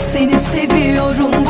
Seni seviyorum.